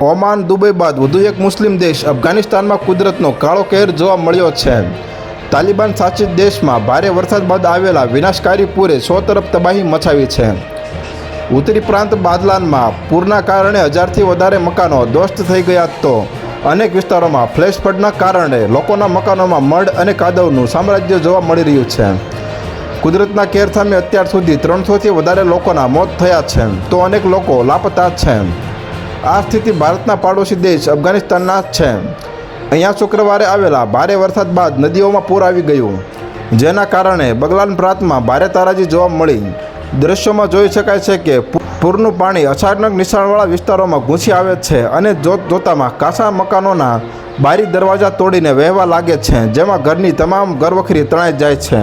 Oman, Dubai બાદ વધુ એક મુસ્લિમ દેશ અફઘાનિસ્તાનમાં કુદરતનો કાળો કહેર જોવા મળ્યો છે. તાલિબાન શાસિત દેશમાં ભારે વરસાદ બાદ આવેલા વિનાશકારી પૂરે સો તરફ તબાહી મચાવી છે. ઉત્તરી પ્રાંત બાદલાનમાં પૂરના કારણે હજારથી વધારે મકાનો ધ્વસ્ત થઈ ગયા તો અનેક વિસ્તારોમાં ફ્લેશ ફ્લડના કારણે લોકોના મકાનોમાં મડ અને કાદવનું સામ્રાજ્ય જોવા મળી રહ્યું છે. કુદરતના કેર સામે અત્યાર સુધી ત્રણસોથી વધારે લોકોના મોત થયા છે, તો અનેક લોકો લાપતા છે. આ સ્થિતિ ભારતના પાડોશી દેશ અફઘાનિસ્તાનના છે. અહીંયા શુક્રવારે આવેલા ભારે વરસાદ બાદ નદીઓમાં પૂર આવી ગયું. જેના કારણે બગલાન પ્રાંતમાં ભારે તારાજી જોવા મળી. દ્રશ્યોમાં જોઈ શકાય છે કે પૂરનું પાણી અચાનક નિશાળવાળા વિસ્તારોમાં ઘૂંસી આવે છે અને જોત જોતામાં કાસા મકાનોના બારી દરવાજા તોડીને વહેવા લાગે છે, જેમાં ઘરની તમામ ઘરવખરી તણાઈ જાય છે.